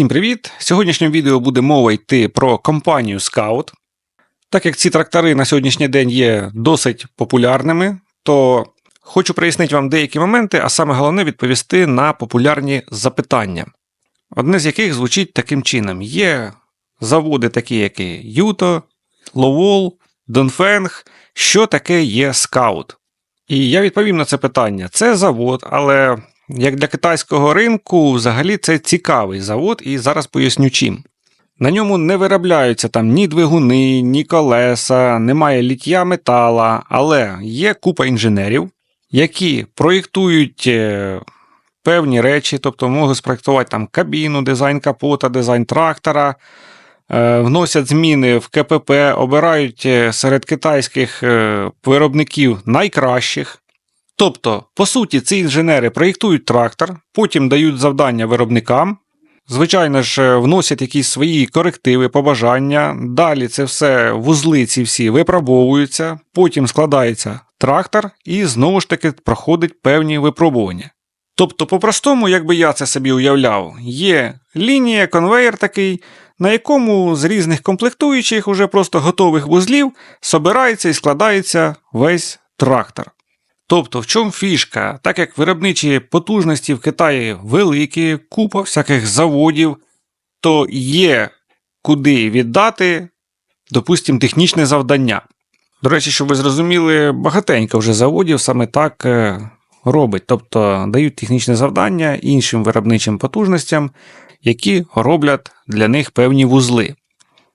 Всім привіт! В сьогоднішньому відео буде мова йти про компанію Scout. Так як ці трактори на сьогоднішній день є досить популярними, то хочу прояснити вам деякі моменти, а саме головне відповісти на популярні запитання. Одне з яких звучить таким чином: є заводи, такі як Юто, Ловол, Донфенг. Що таке є Scout? І я відповім на це питання. Це завод, але як для китайського ринку, взагалі це цікавий завод, і зараз поясню чим. На ньому не виробляються там ні двигуни, ні колеса, немає ліття метала, але є купа інженерів, які проєктують е, певні речі, тобто можуть спроєктувати там кабіну, дизайн капота, дизайн трактора, е, вносять зміни в КПП, обирають е, серед китайських виробників найкращих. Тобто, по суті, ці інженери проєктують трактор, потім дають завдання виробникам. Звичайно ж, е, вносять якісь свої корективи, побажання. Далі це все вузли ці всі випробовуються, потім складається трактор і знову ж таки проходить певні випробування. Тобто, по-простому, як би я це собі уявляв, є лінія, конвейер такий, на якому з різних комплектуючих, уже просто готових вузлів, собирається і складається весь трактор. Тобто, в чому фішка? Так як виробничі потужності в Китаї великі, купа всяких заводів, то є куди віддати, допустимо, технічне завдання. До речі, щоб ви зрозуміли, багатенько вже заводів саме так е, робить, тобто дають технічне завдання іншим виробничим потужностям, які роблять для них певні вузли.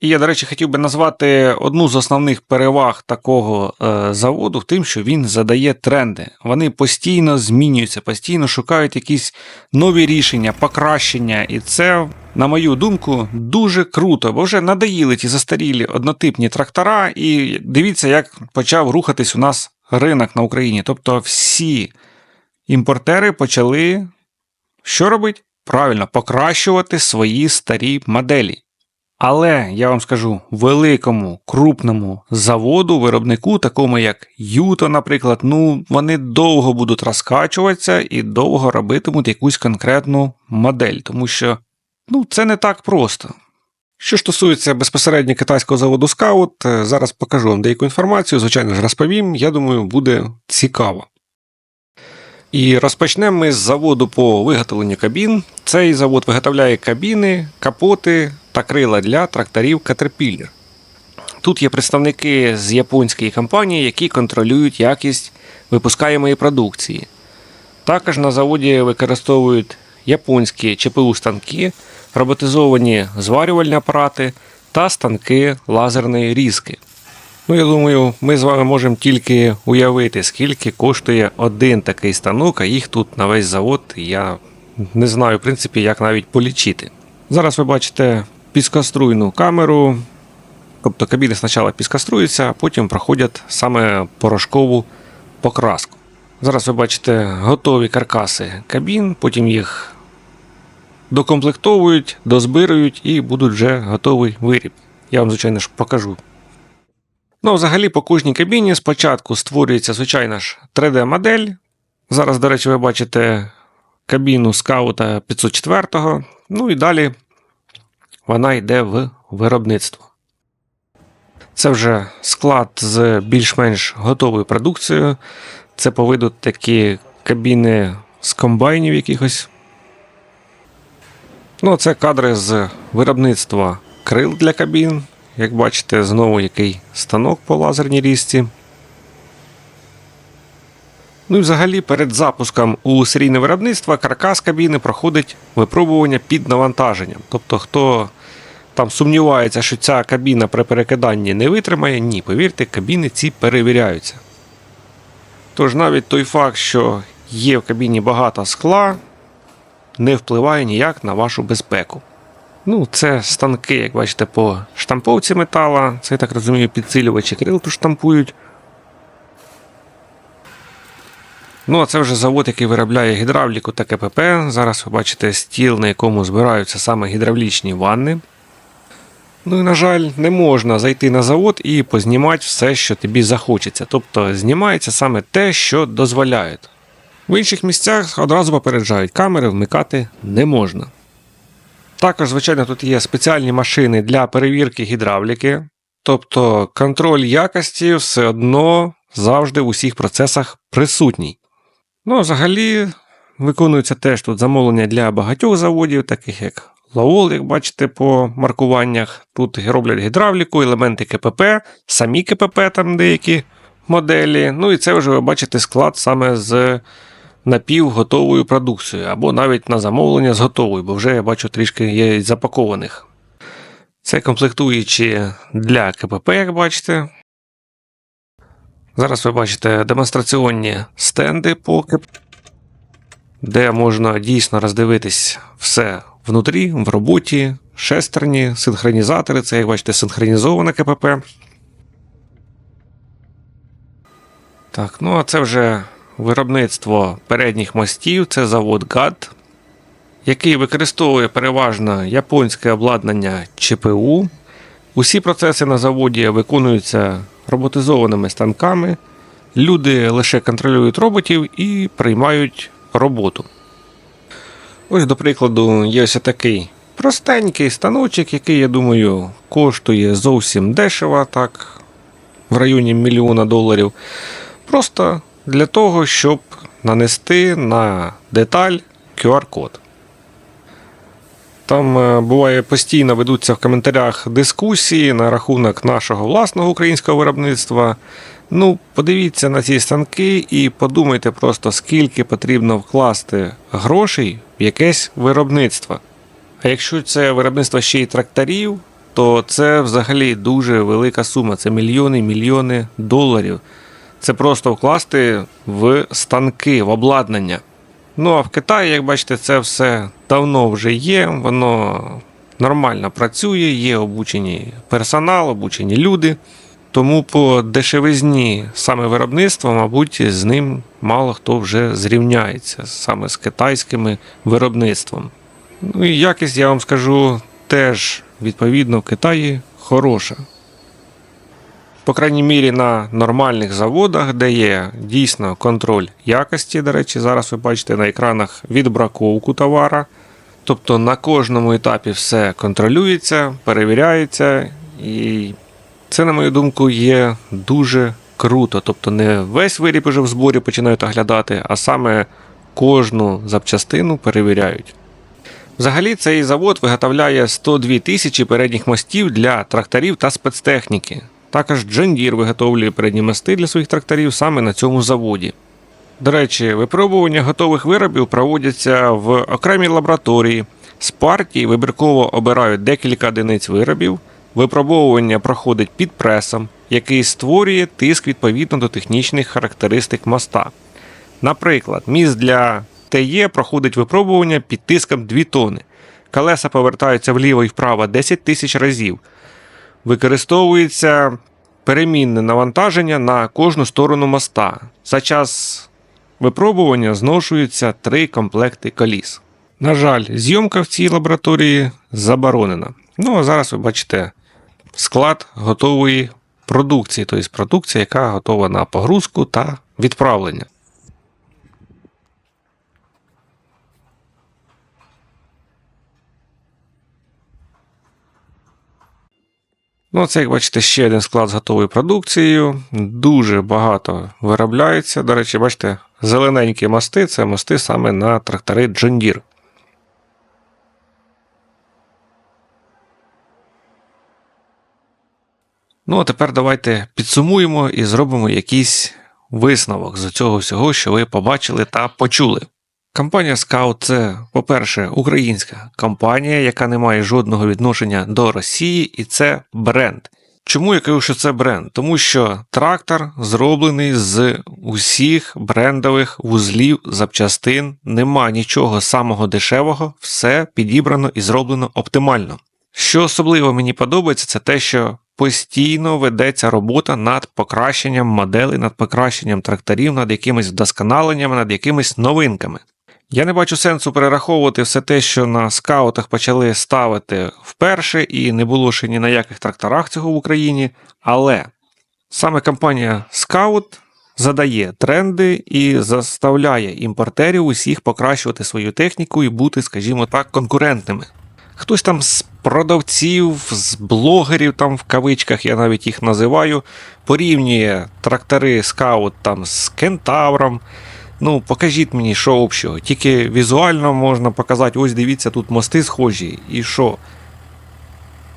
І я, до речі, хотів би назвати одну з основних переваг такого е, заводу тим, що він задає тренди. Вони постійно змінюються, постійно шукають якісь нові рішення, покращення. І це, на мою думку, дуже круто, бо вже надоїли ті застарілі однотипні трактора, і дивіться, як почав рухатись у нас ринок на Україні. Тобто всі імпортери почали що робити? Правильно, покращувати свої старі моделі. Але я вам скажу, великому крупному заводу, виробнику, такому як Юто, наприклад, ну вони довго будуть розкачуватися і довго робитимуть якусь конкретну модель, тому що ну, це не так просто. Що стосується безпосередньо китайського заводу Scout, е, зараз покажу вам деяку інформацію, звичайно ж, розповім, я думаю, буде цікаво. І розпочнемо ми з заводу по виготовленню кабін. Цей завод виготовляє кабіни, капоти та крила для тракторів Caterpillar. Тут є представники з японської компанії, які контролюють якість випускаємої продукції. Також на заводі використовують японські ЧПУ станки, роботизовані зварювальні апарати та станки лазерної різки. Ну, я думаю, ми з вами можемо тільки уявити, скільки коштує один такий станок, а їх тут на весь завод. Я не знаю, в принципі, як навіть полічити. Зараз ви бачите піскоструйну камеру. Тобто кабіни спочатку піскоструються, а потім проходять саме порошкову покраску. Зараз ви бачите готові каркаси кабін, потім їх докомплектовують, дозбирують і будуть вже готовий виріб. Я вам, звичайно ж, покажу. Ну, взагалі, по кожній кабіні спочатку створюється, звичайно ж, 3D-модель. Зараз, до речі, ви бачите кабіну скаута 504 Ну і далі вона йде в виробництво. Це вже склад з більш-менш готовою продукцією. Це по виду такі кабіни з комбайнів якихось. Ну, це кадри з виробництва крил для кабін. Як бачите, знову який станок по лазерній різці. Ну і взагалі перед запуском у серійне виробництво каркас кабіни проходить випробування під навантаженням. Тобто, хто там сумнівається, що ця кабіна при перекиданні не витримає, ні, повірте, кабіни ці перевіряються. Тож навіть той факт, що є в кабіні багато скла, не впливає ніяк на вашу безпеку. Ну, це станки, як бачите, по штамповці метала. Це, я так розумію, підсилювачі крил тут штампують. Ну, а це вже завод, який виробляє гідравліку та КПП. Зараз ви бачите стіл, на якому збираються саме гідравлічні ванни. Ну і, на жаль, не можна зайти на завод і познімати все, що тобі захочеться. Тобто знімається саме те, що дозволяють. В інших місцях одразу попереджають, камери вмикати не можна. Також, звичайно, тут є спеціальні машини для перевірки гідравліки, тобто контроль якості все одно завжди в усіх процесах присутній. Ну, взагалі, виконується теж тут замовлення для багатьох заводів, таких як Лаол, як бачите, по маркуваннях. Тут роблять гідравліку, елементи КПП, самі КПП там деякі моделі. Ну і це вже ви бачите склад саме з напівготовою продукцією, або навіть на замовлення з готовою, бо вже я бачу трішки є запакованих. Це комплектуючі для КПП, як бачите. Зараз ви бачите демонстраційні стенди по КПП, де можна дійсно роздивитись все внутрі, в роботі, шестерні, синхронізатори, це, як бачите, синхронізоване КПП. Так, ну а це вже виробництво передніх мостів, це завод ГАД, який використовує переважно японське обладнання ЧПУ. Усі процеси на заводі виконуються роботизованими станками. Люди лише контролюють роботів і приймають роботу. Ось, до прикладу, є ось такий простенький станочок, який, я думаю, коштує зовсім дешево, так, в районі мільйона доларів. Просто для того, щоб нанести на деталь QR-код. Там е, буває постійно ведуться в коментарях дискусії на рахунок нашого власного українського виробництва. Ну, подивіться на ці станки і подумайте просто, скільки потрібно вкласти грошей в якесь виробництво. А якщо це виробництво ще й тракторів, то це взагалі дуже велика сума. Це мільйони мільйони доларів. Це просто вкласти в станки, в обладнання. Ну а в Китаї, як бачите, це все давно вже є, воно нормально працює, є обучені персонал, обучені люди. Тому по дешевизні саме виробництва, мабуть, з ним мало хто вже зрівняється саме з китайським виробництвом. Ну і якість, я вам скажу, теж відповідно в Китаї хороша. По крайній мірі на нормальних заводах, де є дійсно контроль якості, до речі, зараз ви бачите на екранах відбраковку товара. Тобто на кожному етапі все контролюється, перевіряється, і це, на мою думку, є дуже круто. Тобто не весь виріб уже в зборі починають оглядати, а саме кожну запчастину перевіряють. Взагалі, цей завод виготовляє 102 тисячі передніх мостів для тракторів та спецтехніки. Також John Deere виготовлює передні мости для своїх тракторів саме на цьому заводі. До речі, випробування готових виробів проводяться в окремій лабораторії. З партії вибірково обирають декілька одиниць виробів. Випробовування проходить під пресом, який створює тиск відповідно до технічних характеристик моста. Наприклад, міст для ТЕ проходить випробування під тиском 2 тони. Колеса повертаються вліво і вправо 10 тисяч разів. Використовується перемінне навантаження на кожну сторону моста. За час випробування зношуються три комплекти коліс. На жаль, зйомка в цій лабораторії заборонена. Ну а зараз ви бачите склад готової продукції, тобто продукція, яка готова на погрузку та відправлення. Ну, це, як бачите, ще один склад з готовою продукцією. Дуже багато виробляється. До речі, бачите, зелененькі мости це мости саме на трактори John Deere. Ну, а тепер давайте підсумуємо і зробимо якийсь висновок з цього всього, що ви побачили та почули. Компанія Scout це, по-перше, українська компанія, яка не має жодного відношення до Росії, і це бренд. Чому я кажу, що це бренд? Тому що трактор зроблений з усіх брендових вузлів запчастин, нема нічого самого дешевого, все підібрано і зроблено оптимально. Що особливо мені подобається, це те, що постійно ведеться робота над покращенням моделей, над покращенням тракторів, над якимись вдосконаленнями, над якимись новинками. Я не бачу сенсу перераховувати все те, що на скаутах почали ставити вперше, і не було ще ні на яких тракторах цього в Україні. Але саме компанія Scout задає тренди і заставляє імпортерів усіх покращувати свою техніку і бути, скажімо так, конкурентними. Хтось там з продавців, з блогерів, там в кавичках я навіть їх називаю, порівнює трактори скаут там з кентавром. Ну, покажіть мені, що общого. Тільки візуально можна показати, ось дивіться, тут мости схожі, і що.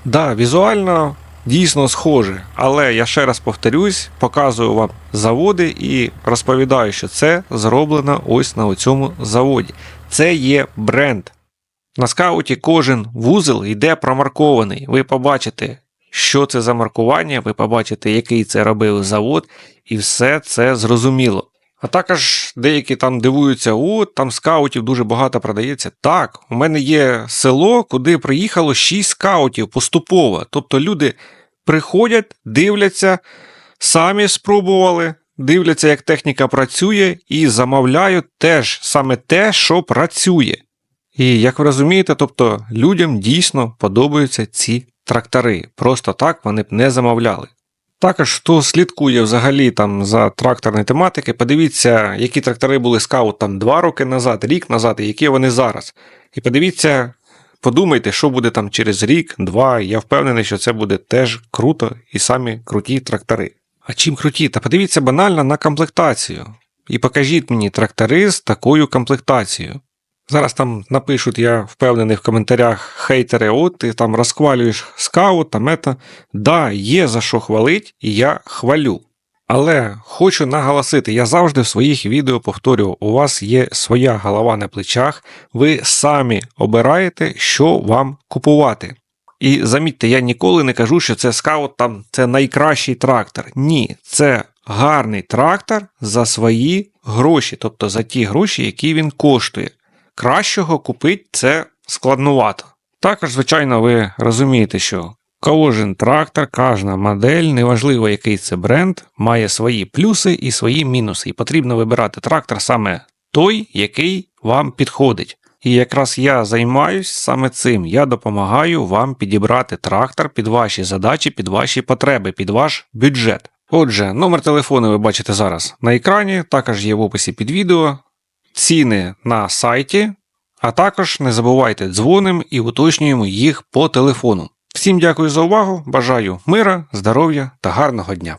Да, візуально дійсно схоже, але я ще раз повторюсь, показую вам заводи і розповідаю, що це зроблено ось на цьому заводі. Це є бренд. На скауті кожен вузол йде промаркований. Ви побачите, що це за маркування, ви побачите, який це робив завод, і все це зрозуміло. А також деякі там дивуються, о, там скаутів дуже багато продається. Так, у мене є село, куди приїхало 6 скаутів поступово. Тобто люди приходять, дивляться, самі спробували, дивляться, як техніка працює, і замовляють теж саме те, що працює. І як ви розумієте, тобто людям дійсно подобаються ці трактори. Просто так вони б не замовляли. Також хто слідкує взагалі там за тракторної тематики, подивіться, які трактори були скаут там 2 роки назад, рік назад, і які вони зараз. І подивіться, подумайте, що буде там через рік, два. Я впевнений, що це буде теж круто і самі круті трактори. А чим круті? Та подивіться банально на комплектацію. І покажіть мені трактори з такою комплектацією. Зараз там напишуть, я впевнений в коментарях хейтери, от ти там розхвалюєш скаут, там ета. Да, є за що хвалить, і я хвалю. Але хочу наголосити, я завжди в своїх відео повторюю, у вас є своя голова на плечах, ви самі обираєте, що вам купувати. І замітьте, я ніколи не кажу, що це скаут там це найкращий трактор. Ні, це гарний трактор за свої гроші, тобто за ті гроші, які він коштує кращого купити це складнувато. Також, звичайно, ви розумієте, що кожен трактор, кожна модель, неважливо який це бренд, має свої плюси і свої мінуси. І потрібно вибирати трактор саме той, який вам підходить. І якраз я займаюсь саме цим. Я допомагаю вам підібрати трактор під ваші задачі, під ваші потреби, під ваш бюджет. Отже, номер телефону ви бачите зараз на екрані, також є в описі під відео ціни на сайті, а також не забувайте дзвоним і уточнюємо їх по телефону. Всім дякую за увагу, бажаю мира, здоров'я та гарного дня!